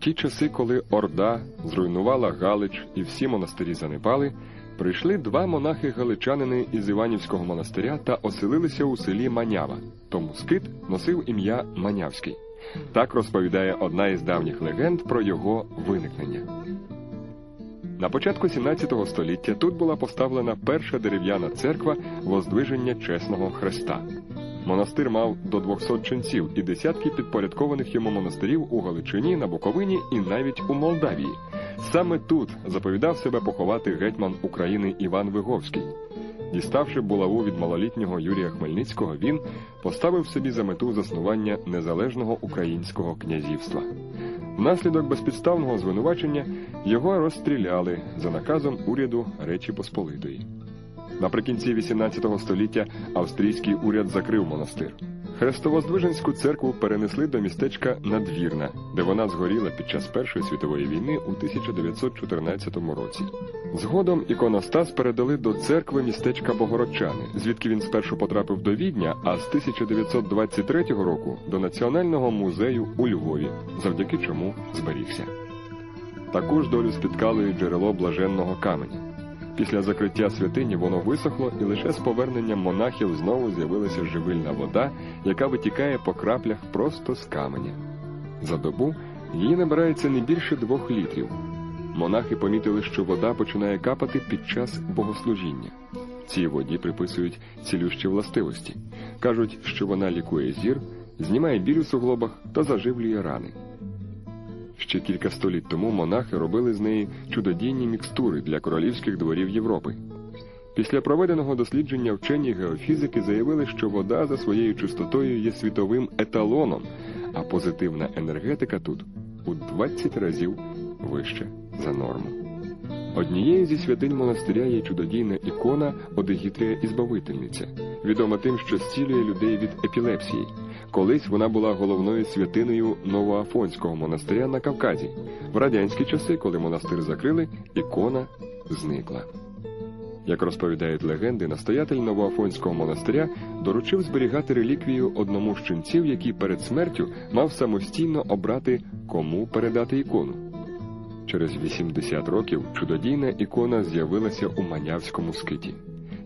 ті часи, коли Орда зруйнувала Галич і всі монастирі занепали, прийшли два монахи-галичанини із Іванівського монастиря та оселилися у селі Манява. Тому скит носив ім'я Манявський. Так розповідає одна із давніх легенд про його виникнення. На початку 17 століття тут була поставлена перша дерев'яна церква Воздвиження Чесного Христа. Монастир мав до 200 ченців і десятки підпорядкованих йому монастирів у Галичині, на Буковині і навіть у Молдавії. Саме тут заповідав себе поховати гетьман України Іван Виговський. Діставши булаву від малолітнього Юрія Хмельницького, він поставив собі за мету заснування незалежного українського князівства. Внаслідок безпідставного звинувачення його розстріляли за наказом уряду Речі Посполитої. Наприкінці XVIII століття австрійський уряд закрив монастир. Хрестовоздвиженську церкву перенесли до містечка Надвірна, де вона згоріла під час Першої світової війни у 1914 році. Згодом іконостас передали до церкви містечка Богородчани, звідки він спершу потрапив до Відня, а з 1923 року до Національного музею у Львові, завдяки чому зберігся. Таку ж долю спіткало і джерело блаженного каменя. Після закриття святині воно висохло, і лише з поверненням монахів знову з'явилася живильна вода, яка витікає по краплях просто з каменя. За добу її набирається не більше двох літрів. Монахи помітили, що вода починає капати під час богослужіння. Цій воді приписують цілющі властивості. Кажуть, що вона лікує зір, знімає біль у суглобах та заживлює рани. Ще кілька століть тому монахи робили з неї чудодійні мікстури для королівських дворів Європи. Після проведеного дослідження вчені геофізики заявили, що вода за своєю чистотою є світовим еталоном, а позитивна енергетика тут у 20 разів вища за норму. Однією зі святинь монастиря є чудодійна ікона Одегітрія Ізбавительниця, відома тим, що зцілює людей від епілепсії. Колись вона була головною святиною Новоафонського монастиря на Кавказі. В радянські часи, коли монастир закрили, ікона зникла. Як розповідають легенди, настоятель Новоафонського монастиря доручив зберігати реліквію одному з ченців, який перед смертю мав самостійно обрати, кому передати ікону. Через 80 років чудодійна ікона з'явилася у Манявському скиті.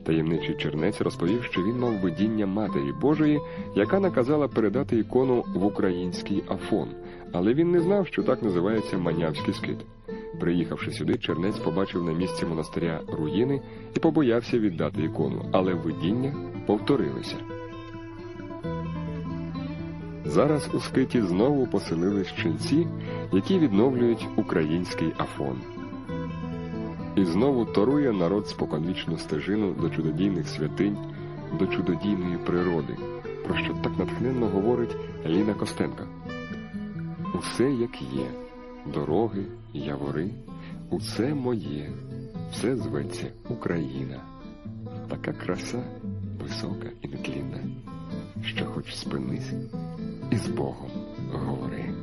Таємничий чернець розповів, що він мав видіння Матері Божої, яка наказала передати ікону в український Афон, але він не знав, що так називається Манявський скит. Приїхавши сюди, чернець побачив на місці монастиря руїни і побоявся віддати ікону, але видіння повторилися. Зараз у скиті знову поселились ченці, які відновлюють український Афон. І знову торує народ споконвічну стежину до чудодійних святинь, до чудодійної природи, про що так натхненно говорить Еліна Костенко. Усе як є, дороги, явори, усе моє, все зветься Україна. Така краса висока і нетлінна, що хоч спинись і з Богом говори.